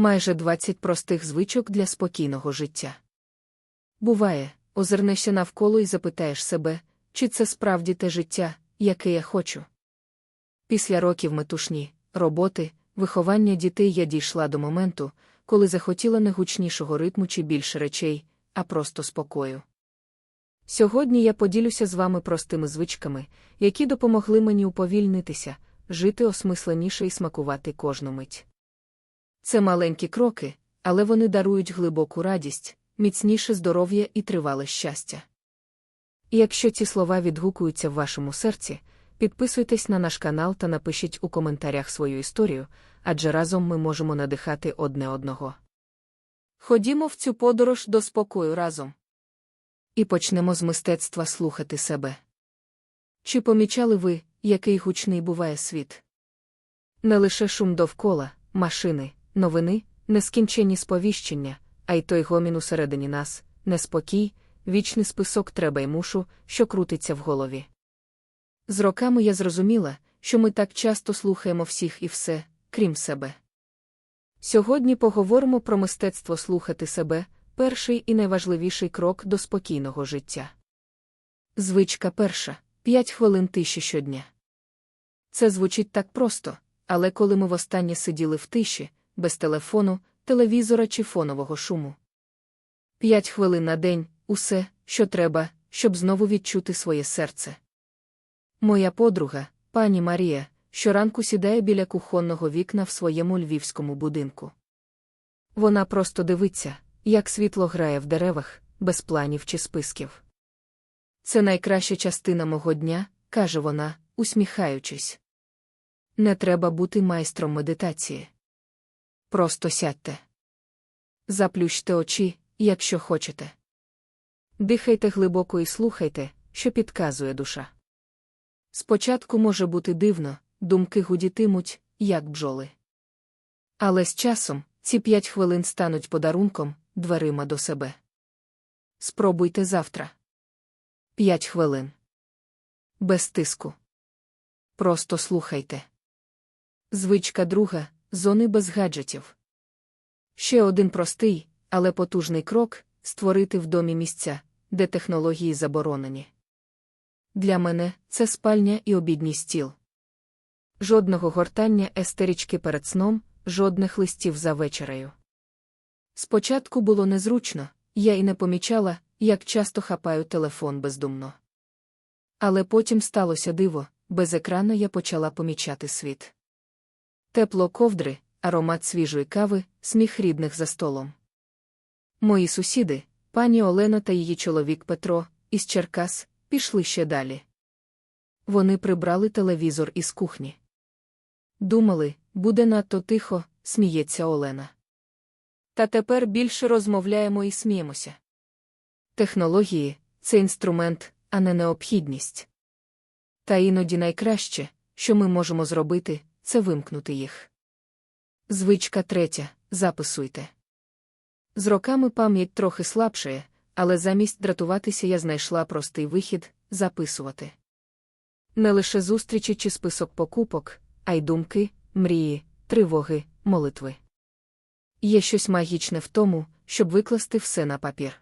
Майже 20 простих звичок для спокійного життя. Буває, озирнешся навколо і запитаєш себе, чи це справді те життя, яке я хочу. Після років метушні, роботи, виховання дітей я дійшла до моменту, коли захотіла не гучнішого ритму чи більше речей, а просто спокою. Сьогодні я поділюся з вами простими звичками, які допомогли мені уповільнитися, жити осмисленіше і смакувати кожну мить. Це маленькі кроки, але вони дарують глибоку радість, міцніше здоров'я і тривале щастя. І якщо ці слова відгукуються в вашому серці, підписуйтесь на наш канал та напишіть у коментарях свою історію, адже разом ми можемо надихати одне одного. Ходімо в цю подорож до спокою разом. І почнемо з мистецтва слухати себе. Чи помічали ви, який гучний буває світ? Не лише шум довкола, машини, новини, нескінченні сповіщення, а й той гомін усередині нас, неспокій, вічний список треба й мушу, що крутиться в голові. З роками я зрозуміла, що ми так часто слухаємо всіх і все, крім себе. Сьогодні поговоримо про мистецтво слухати себе, перший і найважливіший крок до спокійного життя. Звичка перша п'ять хвилин тиші щодня. Це звучить так просто, але коли ми востаннє сиділи в тиші, без телефону, телевізора чи фонового шуму. П'ять хвилин на день усе, що треба, щоб знову відчути своє серце. Моя подруга, пані Марія, щоранку сідає біля кухонного вікна в своєму львівському будинку. Вона просто дивиться, як світло грає в деревах, без планів чи списків. Це найкраща частина мого дня, каже вона, усміхаючись. Не треба бути майстром медитації. Просто сядьте. Заплющте очі, якщо хочете. Дихайте глибоко і слухайте, що підказує душа. Спочатку може бути дивно, думки гудітимуть, як бджоли. Але з часом ці п'ять хвилин стануть подарунком, дверима до себе. Спробуйте завтра. П'ять хвилин. Без тиску. Просто слухайте. Звичка друга зони без гаджетів. Ще один простий, але потужний крок створити в домі місця, де технології заборонені. Для мене це спальня і обідній стіл. Жодного гортання естерічки перед сном, жодних листів за вечерею. Спочатку було незручно, я і не помічала, як часто хапаю телефон бездумно. Але потім сталося диво, без екрану я почала помічати світ. Тепло ковдри, аромат свіжої кави, сміх рідних за столом. Мої сусіди, пані Олена та її чоловік Петро, із Черкас, пішли ще далі. Вони прибрали телевізор із кухні. Думали, буде надто тихо, сміється Олена. Та тепер більше розмовляємо і сміємося. Технології це інструмент, а не необхідність. Та іноді найкраще, що ми можемо зробити, це вимкнути їх. Звичка третя записуйте. З роками пам'ять трохи слабшає, але замість дратуватися я знайшла простий вихід записувати. Не лише зустрічі чи список покупок, а й думки, мрії, тривоги, молитви. Є щось магічне в тому, щоб викласти все на папір.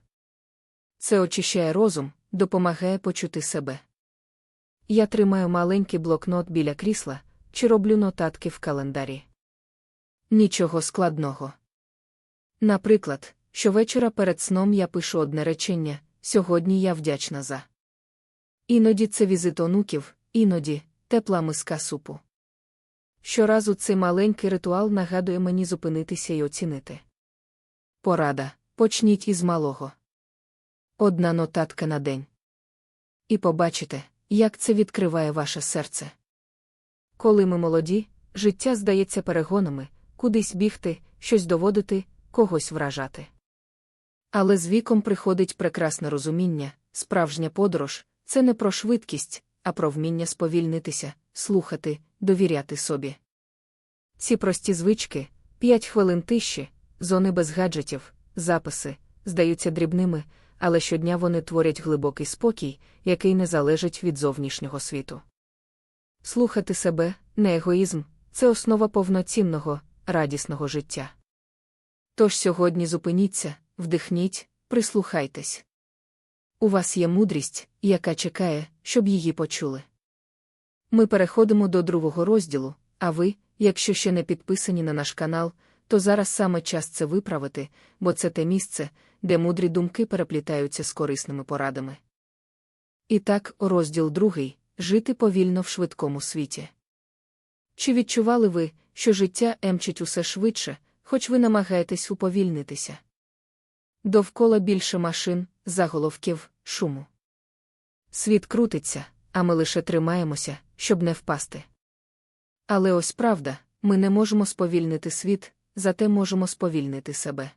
Це очищає розум, допомагає почути себе. Я тримаю маленький блокнот біля крісла чи роблю нотатки в календарі. Нічого складного. Наприклад, щовечора перед сном я пишу одне речення сьогодні я вдячна за. Іноді це візит онуків, іноді тепла миска супу. Щоразу цей маленький ритуал нагадує мені зупинитися і оцінити. Порада почніть із малого. Одна нотатка на день. І побачите, як це відкриває ваше серце. Коли ми молоді, життя здається перегонами, кудись бігти, щось доводити, когось вражати. Але з віком приходить прекрасне розуміння, справжня подорож це не про швидкість, а про вміння сповільнитися, слухати, довіряти собі. Ці прості звички, п'ять хвилин тиші, зони без гаджетів, записи, здаються дрібними, але щодня вони творять глибокий спокій, який не залежить від зовнішнього світу. Слухати себе, не егоїзм, це основа повноцінного, радісного життя. Тож сьогодні зупиніться, вдихніть, прислухайтесь. У вас є мудрість, яка чекає, щоб її почули. Ми переходимо до другого розділу, а ви, якщо ще не підписані на наш канал, то зараз саме час це виправити, бо це те місце, де мудрі думки переплітаються з корисними порадами. І так, розділ другий жити повільно в швидкому світі. Чи відчували ви, що життя емчить усе швидше, хоч ви намагаєтесь уповільнитися? Довкола більше машин, заголовків, шуму. Світ крутиться, а ми лише тримаємося, щоб не впасти. Але ось правда, ми не можемо сповільнити світ, зате можемо сповільнити себе.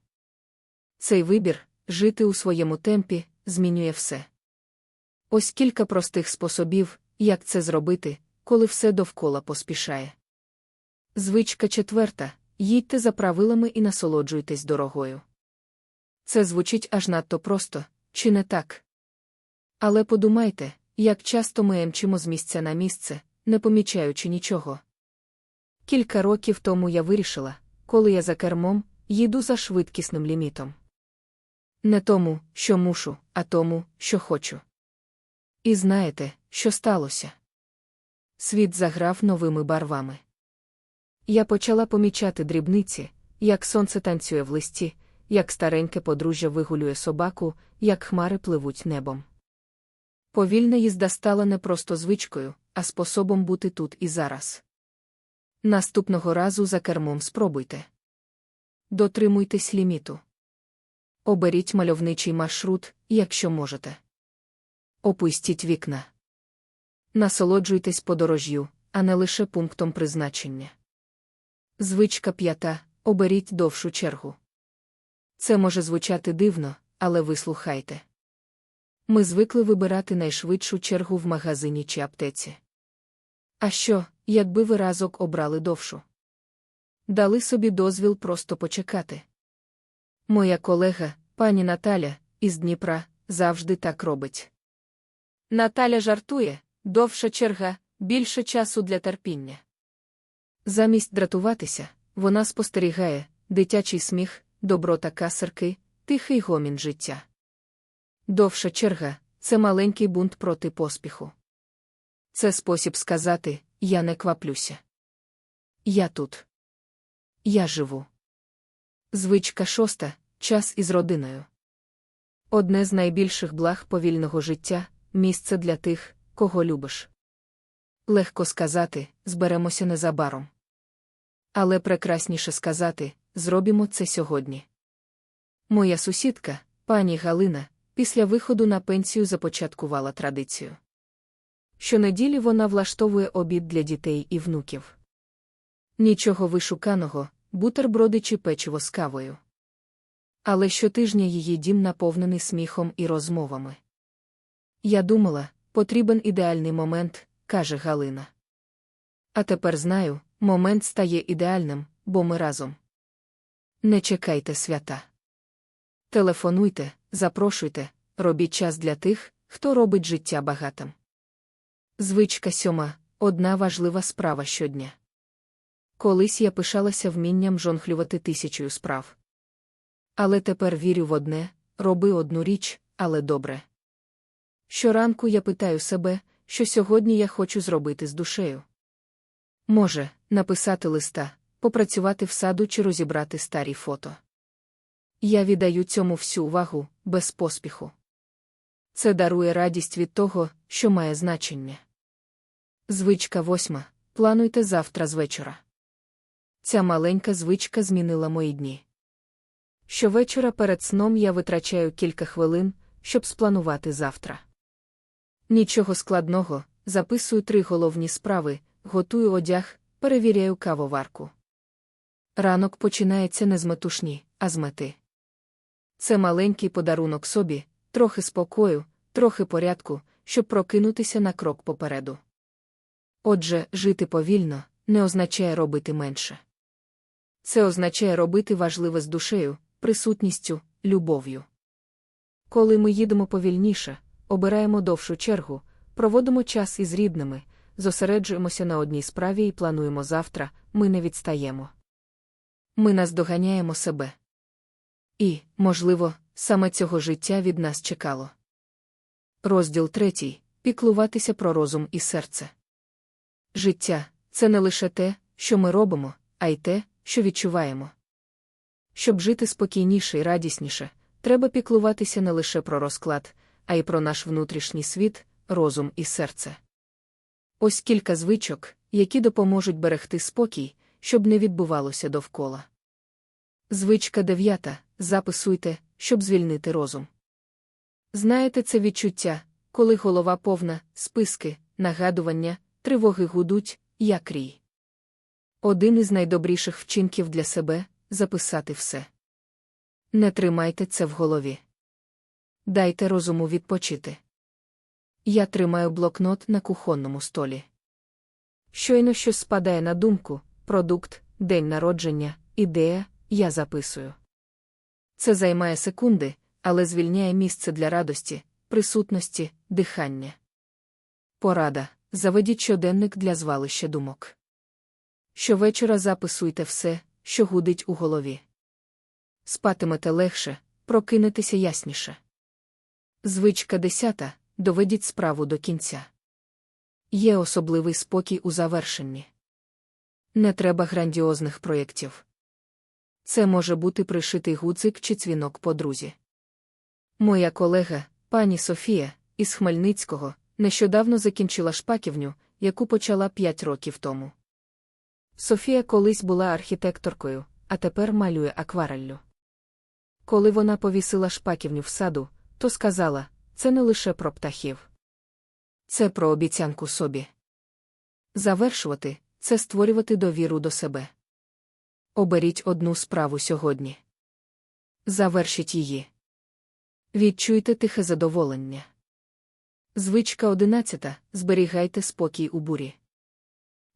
Цей вибір жити у своєму темпі змінює все. Ось кілька простих способів, як це зробити, коли все довкола поспішає. Звичка четверта їдьте за правилами і насолоджуйтесь дорогою. Це звучить аж надто просто, чи не так? Але подумайте, як часто ми емчимо з місця на місце, не помічаючи нічого. Кілька років тому я вирішила, коли я за кермом, їду за швидкісним лімітом. Не тому, що мушу, а тому, що хочу. І знаєте, що сталося? Світ заграв новими барвами. Я почала помічати дрібниці, як сонце танцює в листі, як стареньке подружжя вигулює собаку, як хмари пливуть небом. Повільна їзда стала не просто звичкою, а способом бути тут і зараз. Наступного разу за кермом спробуйте. Дотримуйтесь ліміту. Оберіть мальовничий маршрут, якщо можете. Опустіть вікна. Насолоджуйтесь подорож'ю, а не лише пунктом призначення. Звичка п'ята оберіть довшу чергу. Це може звучати дивно, але вислухайте. Ми звикли вибирати найшвидшу чергу в магазині чи аптеці. А що, якби ви разок обрали довшу? Дали собі дозвіл просто почекати. Моя колега, пані Наталя, із Дніпра, завжди так робить. Наталя жартує довша черга, більше часу для терпіння. Замість дратуватися, вона спостерігає дитячий сміх, доброта касарки, тихий гомін життя. Довша черга це маленький бунт проти поспіху. Це спосіб сказати я не кваплюся. Я тут. Я живу. Звичка шоста час із родиною. Одне з найбільших благ повільного життя місце для тих, кого любиш. Легко сказати, зберемося незабаром. Але прекрасніше сказати зробімо це сьогодні. Моя сусідка, пані Галина, після виходу на пенсію започаткувала традицію. Щонеділі вона влаштовує обід для дітей і внуків. Нічого вишуканого, бутерброди чи печиво з кавою. Але щотижня її дім наповнений сміхом і розмовами. Я думала, потрібен ідеальний момент, каже Галина. А тепер знаю, момент стає ідеальним, бо ми разом. Не чекайте свята. Телефонуйте, запрошуйте, робіть час для тих, хто робить життя багатим. Звичка сьома одна важлива справа щодня. Колись я пишалася вмінням жонглювати тисячою справ. Але тепер вірю в одне роби одну річ, але добре. Щоранку я питаю себе, що сьогодні я хочу зробити з душею. Може, написати листа, попрацювати в саду чи розібрати старі фото. Я віддаю цьому всю увагу, без поспіху. Це дарує радість від того, що має значення. Звичка восьма. Плануйте завтра з вечора. Ця маленька звичка змінила мої дні. Щовечора перед сном я витрачаю кілька хвилин, щоб спланувати завтра. Нічого складного, записую три головні справи, готую одяг, перевіряю кавоварку. Ранок починається не з метушні, а з мети. Це маленький подарунок собі, трохи спокою, трохи порядку, щоб прокинутися на крок попереду. Отже, жити повільно не означає робити менше. Це означає робити важливе з душею, присутністю, любов'ю. Коли ми їдемо повільніше, обираємо довшу чергу, проводимо час із рідними, зосереджуємося на одній справі і плануємо завтра, ми не відстаємо. Ми наздоганяємо себе. І, можливо, саме цього життя від нас чекало. Розділ третій піклуватися про розум і серце. Життя це не лише те, що ми робимо, а й те, що відчуваємо. Щоб жити спокійніше і радісніше, треба піклуватися не лише про розклад, а й про наш внутрішній світ, розум і серце. Ось кілька звичок, які допоможуть берегти спокій, щоб не відбувалося довкола. Звичка дев'ята записуйте, щоб звільнити розум. Знаєте це відчуття, коли голова повна, списки, нагадування, тривоги гудуть, як рій. Один із найдобріших вчинків для себе записати все. Не тримайте це в голові. Дайте розуму відпочити. Я тримаю блокнот на кухонному столі. Щойно щось спадає на думку, продукт, день народження, ідея, я записую. Це займає секунди, але звільняє місце для радості, присутності, дихання. Порада. Заведіть щоденник для звалища думок. Щовечора записуйте все, що гудить у голові. Спатимете легше, прокинетеся ясніше. Звичка десята доведіть справу до кінця. Є особливий спокій у завершенні. Не треба грандіозних проєктів. Це може бути пришитий гудзик чи цвінок подрузі. Моя колега, пані Софія, із Хмельницького, нещодавно закінчила шпаківню, яку почала п'ять років тому. Софія колись була архітекторкою, а тепер малює аквареллю. Коли вона повісила шпаківню в саду, то сказала це не лише про птахів. Це про обіцянку собі. Завершувати це створювати довіру до себе. Оберіть одну справу сьогодні. Завершіть її. Відчуйте тихе задоволення. Звичка одинадцята. Зберігайте спокій у бурі.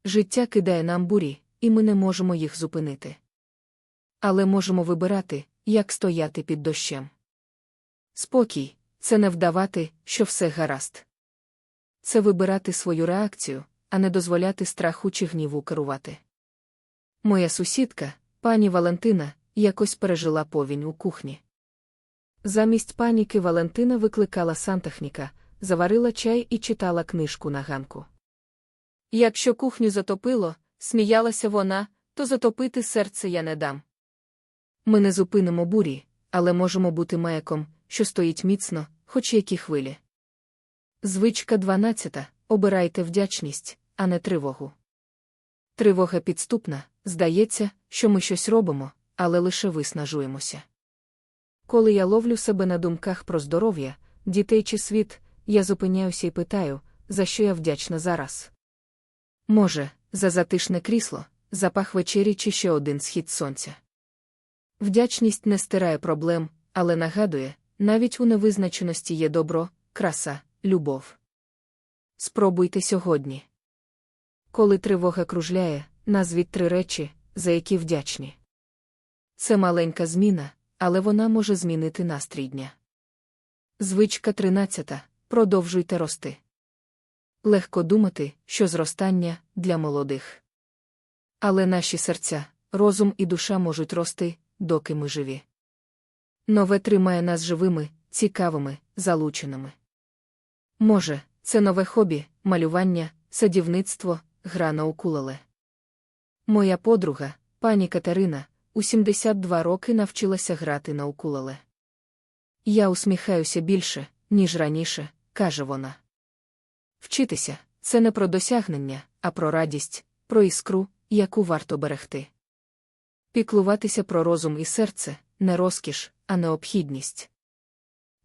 Життя кидає нам бурі, і ми не можемо їх зупинити. Але можемо вибирати, як стояти під дощем. Спокій це не вдавати, що все гаразд. Це вибирати свою реакцію, а не дозволяти страху чи гніву керувати. Моя сусідка, пані Валентина, якось пережила повінь у кухні. Замість паніки Валентина викликала сантехніка, заварила чай і читала книжку на ганку. Якщо кухню затопило, сміялася вона, то затопити серце я не дам. Ми не зупинимо бурі, але можемо бути маяком, що стоїть міцно, хоч які хвилі. Звичка 12. Обирайте вдячність, а не тривогу. Тривога підступна, здається, що ми щось робимо, але лише виснажуємося. Коли я ловлю себе на думках про здоров'я, дітей чи світ, я зупиняюся і питаю, за що я вдячна зараз. Може, за затишне крісло, запах вечері чи ще один схід сонця. Вдячність не стирає проблем, але нагадує, навіть у невизначеності є добро, краса, любов. Спробуйте сьогодні. Коли тривога кружляє, назвіть три речі, за які вдячні. Це маленька зміна, але вона може змінити настрій дня. Звичка 13. Продовжуйте рости. Легко думати, що зростання для молодих. Але наші серця, розум і душа можуть рости, доки ми живі. Нове тримає нас живими, цікавими, залученими. Може, це нове хобі, малювання, садівництво, гра на укулеле. Моя подруга, пані Катерина, у 72 роки навчилася грати на укулеле. Я усміхаюся більше, ніж раніше, каже вона. Вчитися це не про досягнення, а про радість, про іскру, яку варто берегти. Піклуватися про розум і серце не розкіш, а необхідність.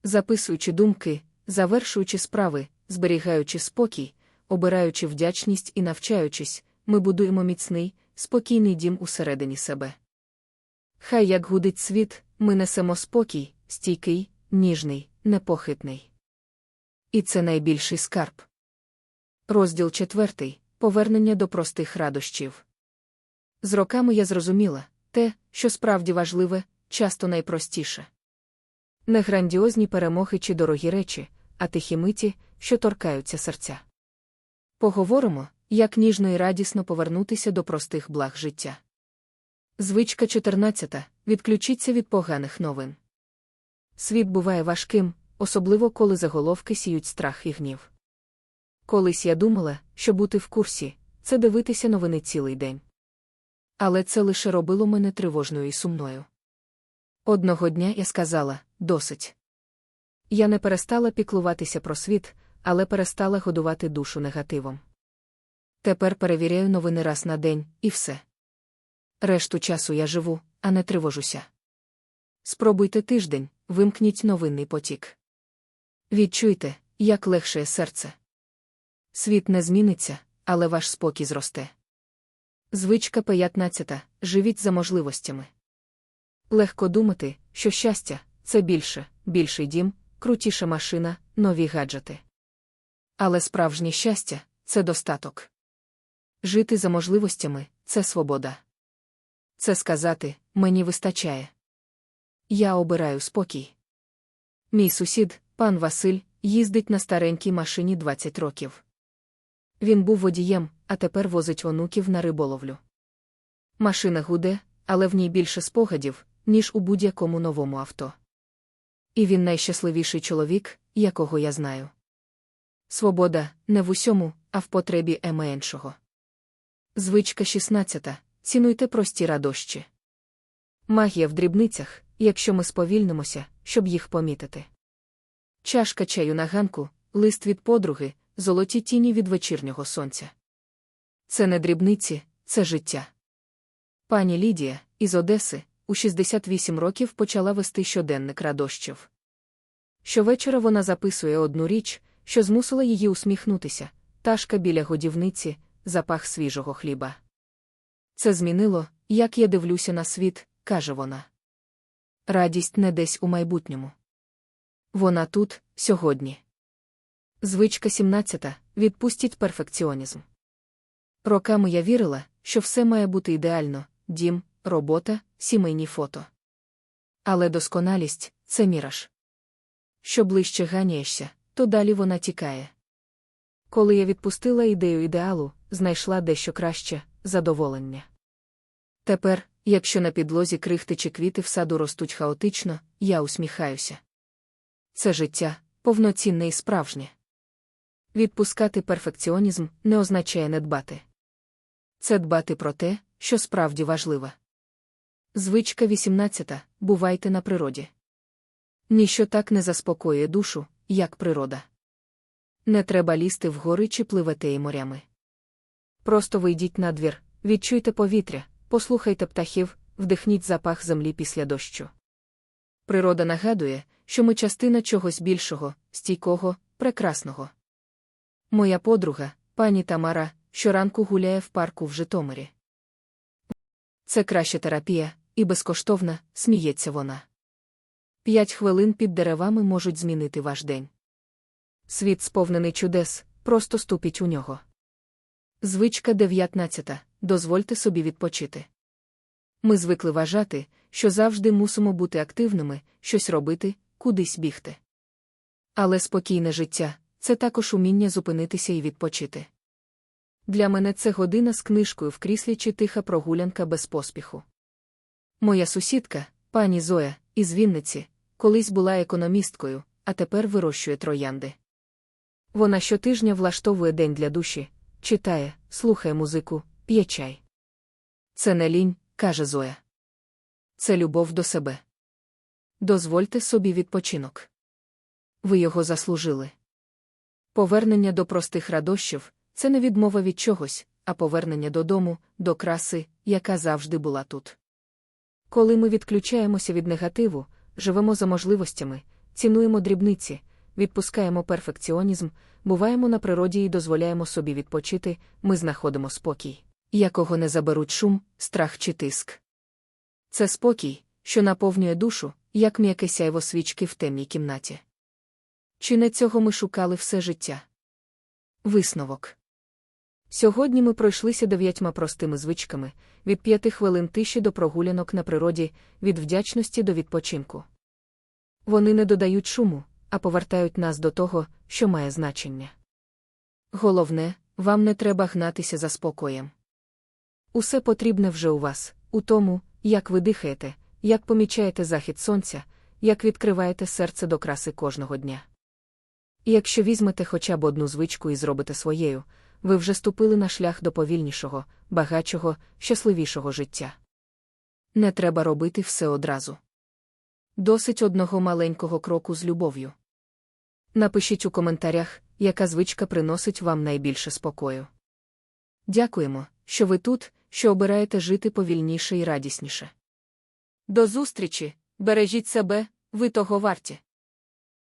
Записуючи думки, завершуючи справи, зберігаючи спокій, обираючи вдячність і навчаючись, ми будуємо міцний, спокійний дім усередині себе. Хай як гудить світ, ми несемо спокій, стійкий, ніжний, непохитний. І це найбільший скарб. Розділ четвертий повернення до простих радощів. З роками я зрозуміла те, що справді важливе, часто найпростіше. Не грандіозні перемоги чи дорогі речі, а тихі миті, що торкаються серця. Поговоримо, як ніжно і радісно повернутися до простих благ життя. Звичка 14. відключіться від поганих новин. Світ буває важким, особливо коли заголовки сіють страх і гнів. Колись я думала, що бути в курсі це дивитися новини цілий день. Але це лише робило мене тривожною і сумною. Одного дня я сказала досить. Я не перестала піклуватися про світ, але перестала годувати душу негативом. Тепер перевіряю новини раз на день, і все. Решту часу я живу, а не тривожуся. Спробуйте тиждень, вимкніть новинний потік. Відчуйте, як легше серце. Світ не зміниться, але ваш спокій зросте. Звичка 15. Живіть за можливостями. Легко думати, що щастя це більше, більший дім, крутіша машина, нові гаджети. Але справжнє щастя це достаток. Жити за можливостями це свобода. Це сказати мені вистачає. Я обираю спокій. Мій сусід, пан Василь, їздить на старенькій машині 20 років. Він був водієм, а тепер возить онуків на риболовлю. Машина гуде, але в ній більше спогадів, ніж у будь-якому новому авто. І він найщасливіший чоловік, якого я знаю. Свобода не в усьому, а в потребі меншого. Звичка 16. Цінуйте прості радощі. Магія в дрібницях, якщо ми сповільнимося, щоб їх помітити. Чашка чаю на ганку, лист від подруги, золоті тіні від вечірнього сонця. Це не дрібниці, це життя. Пані Лідія, із Одеси, у 68 років почала вести щоденник радощів. Щовечора вона записує одну річ, що змусила її усміхнутися ташка біля годівниці, запах свіжого хліба. Це змінило, як я дивлюся на світ, каже вона. Радість не десь у майбутньому. Вона тут, сьогодні. Звичка 17. Відпустіть перфекціонізм. Роками я вірила, що все має бути ідеально дім, робота, сімейні фото. Але досконалість це міраж. Що ближче ганяєшся, то далі вона тікає. Коли я відпустила ідею ідеалу, знайшла дещо краще задоволення. Тепер, якщо на підлозі крихти чи квіти в саду ростуть хаотично, я усміхаюся. Це життя повноцінне і справжнє. Відпускати перфекціонізм не означає не дбати. Це дбати про те, що справді важливо. Звичка 18. Бувайте на природі. Ніщо так не заспокоює душу, як природа. Не треба лізти в гори чи пливати морями. Просто вийдіть на двір, відчуйте повітря, послухайте птахів, вдихніть запах землі після дощу. Природа нагадує, що ми частина чогось більшого, стійкого, прекрасного. Моя подруга, пані Тамара, щоранку гуляє в парку в Житомирі. Це краща терапія, і безкоштовна, сміється вона. П'ять хвилин під деревами можуть змінити ваш день. Світ сповнений чудес, просто ступіть у нього. Звичка 19. Дозвольте собі відпочити. Ми звикли вважати, що завжди мусимо бути активними, щось робити, кудись бігти. Але спокійне життя це також уміння зупинитися і відпочити. Для мене це година з книжкою в кріслі чи тиха прогулянка без поспіху. Моя сусідка, пані Зоя, із Вінниці, колись була економісткою, а тепер вирощує троянди. Вона щотижня влаштовує день для душі, читає, слухає музику, п'є чай. Це не лінь, каже Зоя. Це любов до себе. Дозвольте собі відпочинок. Ви його заслужили. Повернення до простих радощів це не відмова від чогось, а повернення додому, до краси, яка завжди була тут. Коли ми відключаємося від негативу, живемо за можливостями, цінуємо дрібниці, відпускаємо перфекціонізм, буваємо на природі і дозволяємо собі відпочити, ми знаходимо спокій, якого не заберуть шум, страх чи тиск. Це спокій, що наповнює душу, як м'яке сяйво свічки в темній кімнаті. Чи не цього ми шукали все життя? Висновок. Сьогодні ми пройшлися дев'ятьма простими звичками від п'яти хвилин тиші до прогулянок на природі, від вдячності до відпочинку. Вони не додають шуму, а повертають нас до того, що має значення. Головне, вам не треба гнатися за спокоєм. Усе потрібне вже у вас, у тому, як ви дихаєте, як помічаєте захід сонця, як відкриваєте серце до краси кожного дня. І якщо візьмете хоча б одну звичку і зробите своєю, ви вже ступили на шлях до повільнішого, багатшого, щасливішого життя. Не треба робити все одразу. Досить одного маленького кроку з любов'ю. Напишіть у коментарях, яка звичка приносить вам найбільше спокою. Дякуємо, що ви тут, що обираєте жити повільніше і радісніше. До зустрічі, бережіть себе, ви того варті.